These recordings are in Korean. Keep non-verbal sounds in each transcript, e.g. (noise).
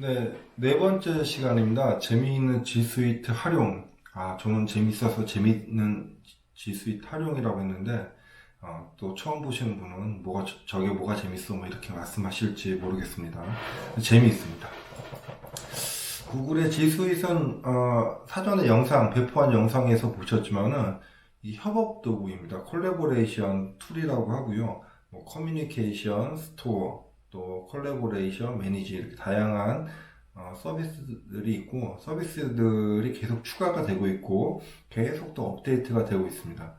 네, 네 번째 시간입니다. 재미있는 G 스위트 활용. 아, 저는 재밌어서 재미있는 G 스위트 활용이라고 했는데, 어, 또 처음 보시는 분은 뭐가, 저- 저게 뭐가 재밌어? 뭐 이렇게 말씀하실지 모르겠습니다. 재미있습니다. 구글의 G 스윗은, 어, 사전에 영상, 배포한 영상에서 보셨지만은, 이 협업 도구입니다. 콜라보레이션 툴이라고 하고요. 뭐, 커뮤니케이션, 스토어, 또 콜라보레이션, 매니지 이렇게 다양한 어, 서비스들이 있고 서비스들이 계속 추가가 되고 있고 계속 또 업데이트가 되고 있습니다.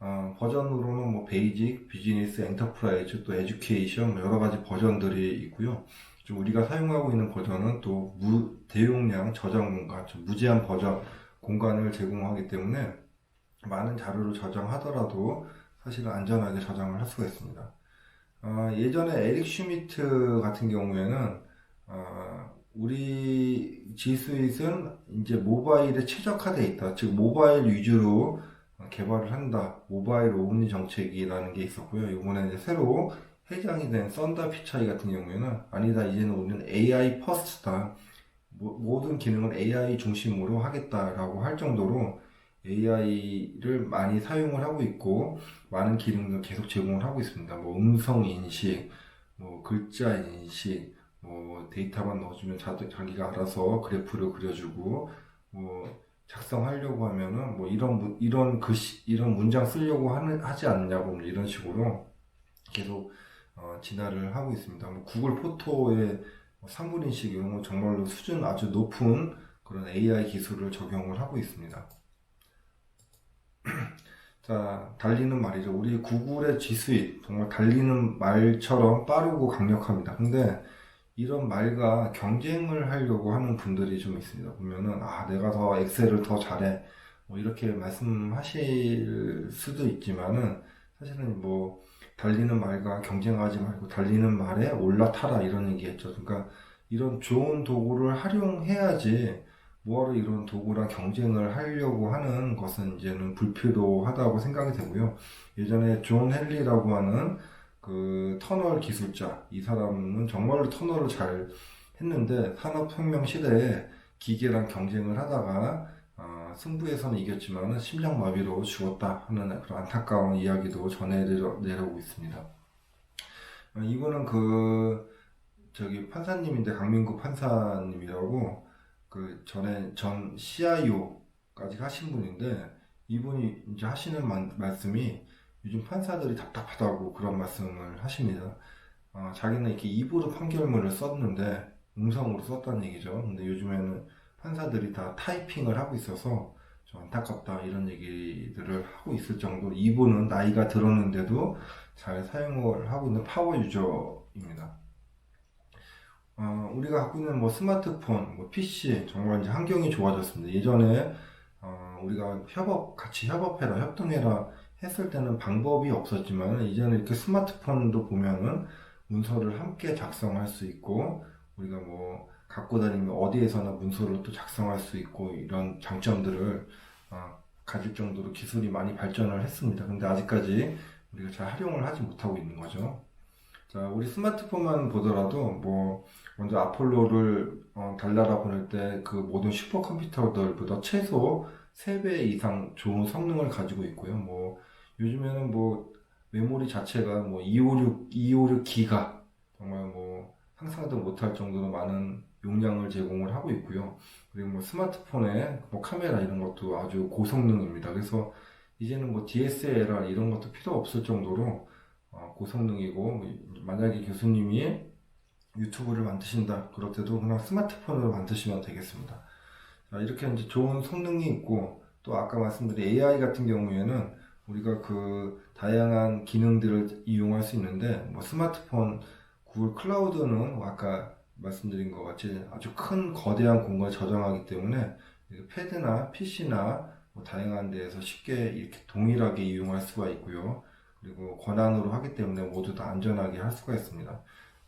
어, 버전으로는 뭐 베이직, 비즈니스, 엔터프라이즈, 또 에듀케이션 뭐 여러 가지 버전들이 있고요. 좀 우리가 사용하고 있는 버전은 또 무, 대용량 저장 공간, 좀 무제한 버전 공간을 제공하기 때문에 많은 자료를 저장하더라도 사실은 안전하게 저장을 할 수가 있습니다. 어, 예전에 에릭 슈미트 같은 경우에는 어, 우리 지스윗은 이제 모바일에 최적화되어 있다. 즉 모바일 위주로 개발을 한다. 모바일 오브니 정책이라는 게 있었고요. 이번에 이제 새로 해장이 된 썬다 피차이 같은 경우에는 아니다. 이제는 우리는 AI 퍼스트다. 모- 모든 기능은 AI 중심으로 하겠다라고 할 정도로 AI를 많이 사용을 하고 있고 많은 기능을 계속 제공을 하고 있습니다. 뭐 음성 인식, 뭐 글자 인식, 뭐 데이터만 넣어주면 자, 자기가 알아서 그래프를 그려주고 뭐 작성하려고 하면은 뭐 이런 문- 이런 글씨 이런 문장 쓰려고 하는 하지 않느냐고 뭐 이런 식으로 계속 어, 진화를 하고 있습니다. 뭐 구글 포토의 3분 인식 이런 거 정말로 수준 아주 높은 그런 AI 기술을 적용을 하고 있습니다. (clears throat) 자, 달리는 말이죠. 우리 구글의 스윗 정말 달리는 말처럼 빠르고 강력합니다. 근데 이런 말과 경쟁을 하려고 하는 분들이 좀 있습니다. 보면은 아, 내가 더 엑셀을 더 잘해. 뭐 이렇게 말씀하실 수도 있지만은 사실은 뭐 달리는 말과 경쟁하지 말고 달리는 말에 올라타라 이런 얘기했죠. 그러니까 이런 좋은 도구를 활용해야지 뭐하러 이런 도구랑 경쟁을 하려고 하는 것은 이제는 불필요하다고 생각이 되고요. 예전에 존 헨리라고 하는 그 터널 기술자, 이 사람은 정말로 터널을 잘 했는데 산업혁명 시대에 기계랑 경쟁을 하다가 어, 승부에서는 이겼지만 심장마비로 죽었다 하는 그런 안타까운 이야기도 전해 내려, 내려오고 있습니다. 어, 이분은 그 저기 판사님인데 강민구 판사님이라고 그 전에 전 CIO까지 하신 분인데 이분이 이제 하시는 만- 말씀이 요즘 판사들이 답답하다고 그런 말씀을 하십니다. 어, 자기는 이렇게 입으로 판결문을 썼는데 음성으로 썼다는 얘기죠. 근데 요즘에는 판사들이 다 타이핑을 하고 있어서 좀 안타깝다 이런 얘기들을 하고 있을 정도. 이분은 나이가 들었는데도 잘 사용을 하고 있는 파워 유저입니다. 어, 우리가 갖고 있는 뭐 스마트폰, 뭐 PC 정말 이제 환경이 좋아졌습니다. 예전에 어, 우리가 협업 같이 협업해라, 협동해라 했을 때는 방법이 없었지만 이제는 이렇게 스마트폰도 보면은 문서를 함께 작성할 수 있고 우리가 뭐 갖고 다니면 어디에서나 문서를 또 작성할 수 있고 이런 장점들을 어, 가질 정도로 기술이 많이 발전을 했습니다. 근데 아직까지 우리가 잘 활용을 하지 못하고 있는 거죠. 자, 우리 스마트폰만 보더라도 뭐 먼저 아폴로를 어, 달나라 보낼 때 그 모든 슈퍼컴퓨터들보다 최소 3배 이상 좋은 성능을 가지고 있고요. 뭐 요즘에는 뭐 메모리 자체가 뭐 256, 256기가 정말 뭐 상상도 못할 정도로 많은 용량을 제공을 하고 있고요. 그리고 뭐 스마트폰에 뭐 카메라 이런 것도 아주 고성능입니다. 그래서 이제는 뭐 DSLR 이런 것도 필요 없을 정도로 어, 고성능이고 뭐 만약에 교수님이 유튜브를 만드신다 그럴 때도 그냥 스마트폰으로 만드시면 되겠습니다. 자, 이렇게 이제 좋은 성능이 있고 또 아까 말씀드린 AI 같은 경우에는 우리가 그 다양한 기능들을 이용할 수 있는데 뭐 스마트폰 구글 클라우드는 아까 말씀드린 것 같이 아주 큰 거대한 공간을 저장하기 때문에 패드나 PC나 뭐 다양한 데에서 쉽게 이렇게 동일하게 이용할 수가 있고요. 그리고 권한으로 하기 때문에 모두 다 안전하게 할 수가 있습니다.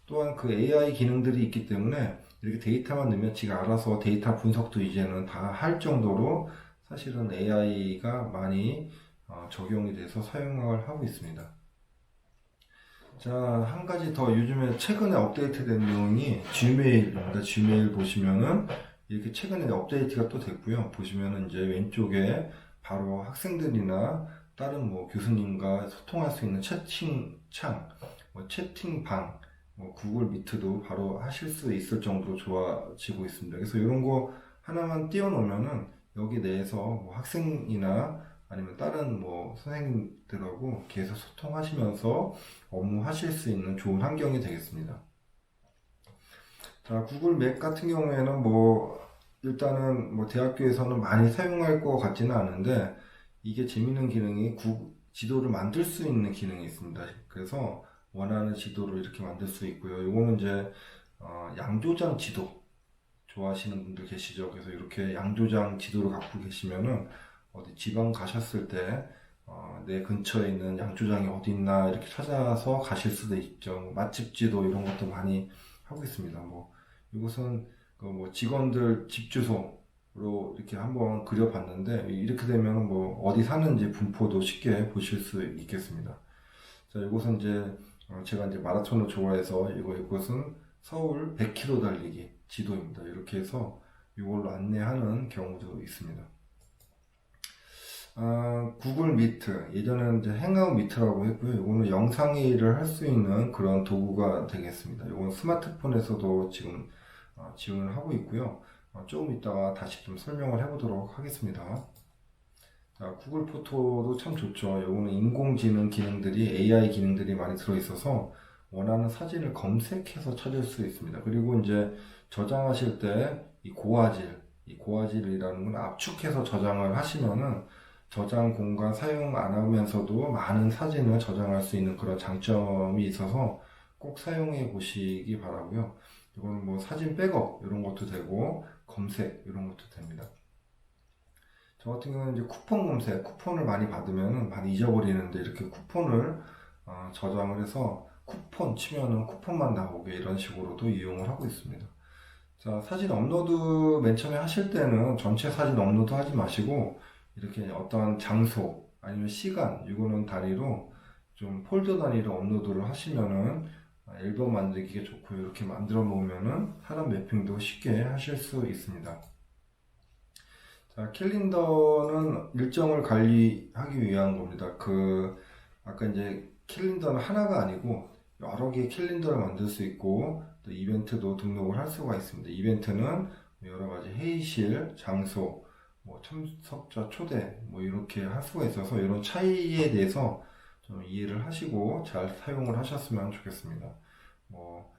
또한 그 AI 기능들이 있기 때문에 이렇게 데이터만 넣으면 지가 알아서 데이터 분석도 이제는 다 할 정도로 사실은 AI가 많이 어, 적용이 돼서 사용을 하고 있습니다. 자, 한 가지 더 요즘에 최근에 업데이트된 내용이 지메일입니다. 지메일 보시면은 이렇게 최근에 업데이트가 또 됐고요. 보시면은 이제 왼쪽에 바로 학생들이나 다른 뭐 교수님과 소통할 수 있는 채팅창, 뭐 채팅방, 뭐 구글 미트도 바로 하실 수 있을 정도로 좋아지고 있습니다. 그래서 이런 거 하나만 띄워놓으면은 여기 내에서 뭐 학생이나 아니면 다른 뭐 선생님들하고 계속 소통하시면서 업무 하실 수 있는 좋은 환경이 되겠습니다. 자, 구글 맵 같은 경우에는 뭐 일단은 뭐 대학교에서는 많이 사용할 것 같지는 않은데 이게 재밌는 기능이 구, 지도를 만들 수 있는 기능이 있습니다. 그래서 원하는 지도를 이렇게 만들 수 있고요. 이거는 이제 어, 양조장 지도 좋아하시는 분들 계시죠. 그래서 이렇게 양조장 지도를 갖고 계시면은 어디 지방 가셨을 때 어, 내 근처에 있는 양조장이 어디 있나 이렇게 찾아서 가실 수도 있죠. 뭐 맛집 지도 이런 것도 많이 하고 있습니다. 뭐 이것은 그 뭐 직원들 집 주소로 이렇게 한번 그려봤는데 이렇게 되면 뭐 어디 사는지 분포도 쉽게 보실 수 있겠습니다. 자, 이것은 이제 어, 제가 이제 마라톤을 좋아해서 이거 이것은 서울 100km 달리기 지도입니다. 이렇게 해서 이걸로 안내하는 경우도 있습니다. 아, 구글 미트 예전에는 이제 행아웃 미트라고 했고요. 이거는 영상회의를 할 수 있는 그런 도구가 되겠습니다. 이건 스마트폰에서도 지금 어, 지원을 하고 있고요. 어, 조금 이따가 다시 좀 설명을 해보도록 하겠습니다. 자, 구글 포토도 참 좋죠. 이거는 인공지능 기능들이 AI 기능들이 많이 들어있어서 원하는 사진을 검색해서 찾을 수 있습니다. 그리고 이제 저장하실 때 이 고화질, 이 고화질이라는 건 압축해서 저장을 하시면은 저장 공간 사용 안 하면서도 많은 사진을 저장할 수 있는 그런 장점이 있어서 꼭 사용해 보시기 바라고요. 이거는 뭐 사진 백업 이런 것도 되고 검색 이런 것도 됩니다. 저 같은 경우는 이제 쿠폰 검색, 쿠폰을 많이 받으면 많이 잊어버리는데 이렇게 쿠폰을 어, 저장을 해서 쿠폰 치면은 쿠폰만 나오게 이런 식으로도 이용을 하고 있습니다. 자, 사진 업로드 맨 처음에 하실 때는 전체 사진 업로드 하지 마시고 이렇게 어떤 장소 아니면 시간 이거는 단위로 좀 폴더 단위로 업로드를 하시면은 앨범 만들기가 좋고 이렇게 만들어 놓으면은 사람 매핑도 쉽게 하실 수 있습니다. 자, 캘린더는 일정을 관리하기 위한 겁니다. 그 아까 이제 캘린더는 하나가 아니고 여러 개의 캘린더를 만들 수 있고 또 이벤트도 등록을 할 수가 있습니다. 이벤트는 여러 가지 회의실, 장소, 뭐 참석자 초대 뭐 이렇게 할 수가 있어서 이런 차이에 대해서 좀 이해를 하시고 잘 사용을 하셨으면 좋겠습니다. 뭐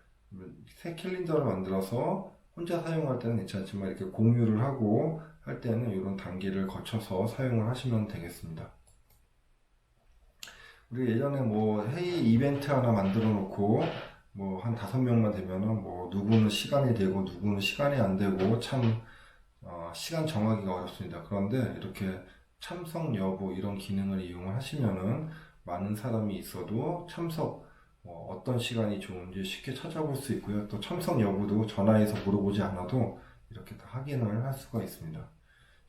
새 캘린더를 만들어서 혼자 사용할 때는 괜찮지만 이렇게 공유를 하고 할 때는 이런 단계를 거쳐서 사용을 하시면 되겠습니다. 우리 예전에 뭐 회의 이벤트 하나 만들어 놓고 뭐 한 다섯 명만 되면은 뭐 누구는 시간이 되고 누구는 시간이 안 되고 참 어, 시간 정하기가 어렵습니다. 그런데 이렇게 참석 여부 이런 기능을 이용을 하시면은 많은 사람이 있어도 참석 뭐 어 떤 시간이 좋은지 쉽게 찾아볼 수 있고요. 또 참석 여부도 전화해서 물어보지 않아도 이렇게 다 확인을 할 수가 있습니다.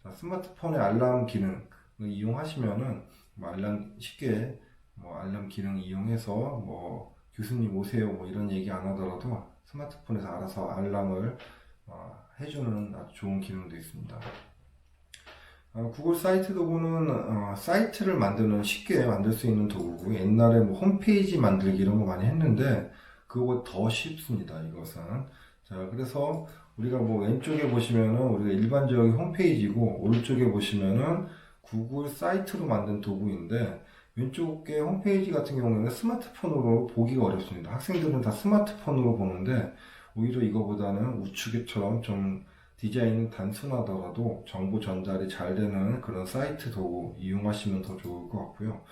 자, 스마트폰의 알람 기능을 이용하시면은 뭐 알람 쉽게 뭐 알람 기능 이용해서 뭐 교수님 오세요 뭐 이런 얘기 안 하더라도 스마트폰에서 알아서 알람을 어, 해주는 아주 좋은 기능도 있습니다. 어, 구글 사이트 도구는 어, 사이트를 만드는 쉽게 만들 수 있는 도구고 옛날에 뭐 홈페이지 만들기 이런 거 많이 했는데 그거 더 쉽습니다. 이것은 자 그래서 우리가 뭐 왼쪽에 보시면은 우리가 일반적인 홈페이지고 오른쪽에 보시면은 구글 사이트로 만든 도구인데 왼쪽에 홈페이지 같은 경우에는 스마트폰으로 보기가 어렵습니다. 학생들은 다 스마트폰으로 보는데 오히려 이거보다는 우측에처럼 좀 디자인은 단순하더라도 정보 전달이 잘 되는 그런 사이트 도구 이용하시면 더 좋을 것 같고요.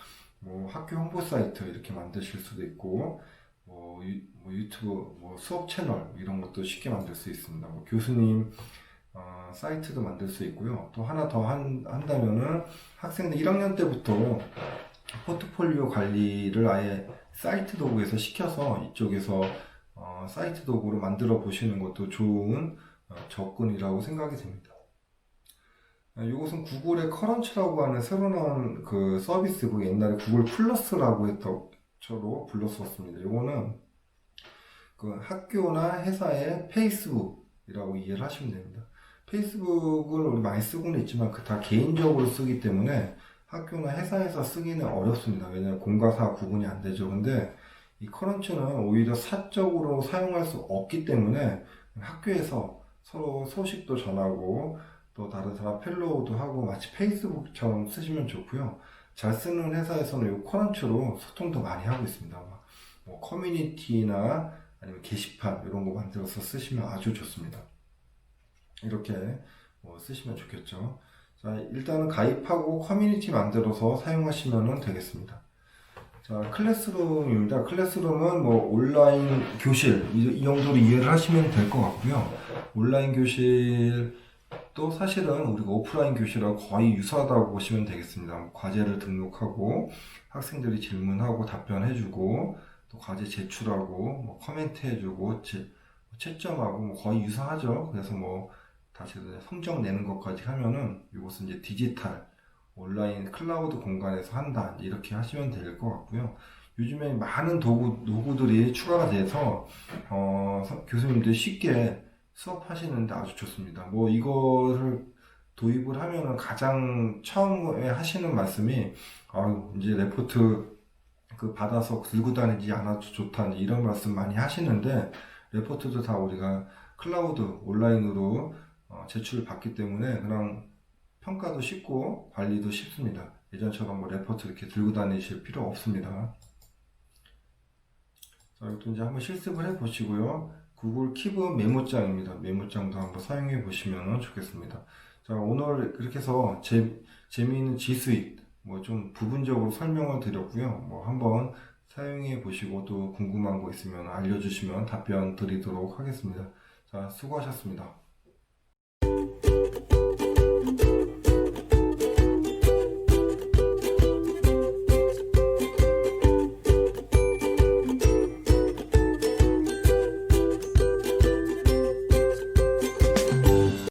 뭐 학교 홍보 사이트 이렇게 만드실 수도 있고 뭐, 유, 뭐 유 튜브 뭐 수업 채널 이런 것도 쉽게 만들 수 있습니다. 뭐 교수님 어, 사이트도 만들 수 있고요. 또 하나 더 한, 한다면은 학생들 1학년 때부터 포트폴리오 관리를 아예 사이트 도구에서 시켜서 이쪽에서 어, 사이트 도구로 만들어 보시는 것도 좋은 어, 접근이라고 생각이 됩니다. 아, 이것은 구글의 커런치라고 하는 새로 나온 그 서비스고 옛날에 구글 플러스라고 했던 컬처로 불렀었습니다. 요거는 그 학교나 회사의 페이스북이라고 이해를 하시면 됩니다. 페이스북을 우리 많이 쓰고는 있지만 그 다 개인적으로 쓰기 때문에 학교나 회사에서 쓰기는 어렵습니다. 왜냐하면 공과 사 구분이 안 되죠. 근데 이 커런츠는 오히려 사적으로 사용할 수 없기 때문에 학교에서 서로 소식도 전하고 또 다른 사람 펠로우도 하고 마치 페이스북처럼 쓰시면 좋고요. 잘 쓰는 회사에서는 이 커런츠로 소통도 많이 하고 있습니다. 막뭐 커뮤니티나 아니면 게시판 이런 거 만들어서 쓰시면 아주 좋습니다. 이렇게 뭐 쓰시면 좋겠죠. 자, 일단은 가입하고 커뮤니티 만들어서 사용하시면 되겠습니다. 자, 클래스룸입니다. 클래스룸은 뭐 온라인 교실 이, 이 정도로 이해를 하시면 될 것 같고요. 온라인 교실도 사실은 우리가 오프라인 교실하고 거의 유사하다고 보시면 되겠습니다. 뭐 과제를 등록하고 학생들이 질문하고 답변해주고 또 과제 제출하고 뭐 코멘트 해주고 제- 채점하고 뭐 거의 유사하죠. 그래서 뭐 다시 성적 내는 것까지 하면은 이것은 이제 디지털 온라인 클라우드 공간에서 한다 이렇게 하시면 될 것 같고요. 요즘에 많은 도구 도구들이 추가가 돼서 어, 서- 교수님들이 쉽게 수업하시는데 아주 좋습니다. 뭐 이거를 도입을 하면은 가장 처음에 하시는 말씀이 아유 이제 레포트 그 받아서 들고 다니지 않아도 좋다 이런 말씀 많이 하시는데 레포트도 다 우리가 클라우드 온라인으로 어, 제출을 받기 때문에 그냥 평가도 쉽고 관리도 쉽습니다. 예전처럼 뭐 레포트 이렇게 들고 다니실 필요 없습니다. 자, 이것도 이제 한번 실습을 해 보시고요. 구글 키브 메모장입니다. 메모장도 한번 사용해 보시면 좋겠습니다. 자, 오늘 이렇게 해서 재, 재미있는 G 스윗 뭐 좀 부분적으로 설명을 드렸고요. 뭐 한번 사용해 보시고 또 궁금한 거 있으면 알려주시면 답변 드리도록 하겠습니다. 자, 수고하셨습니다.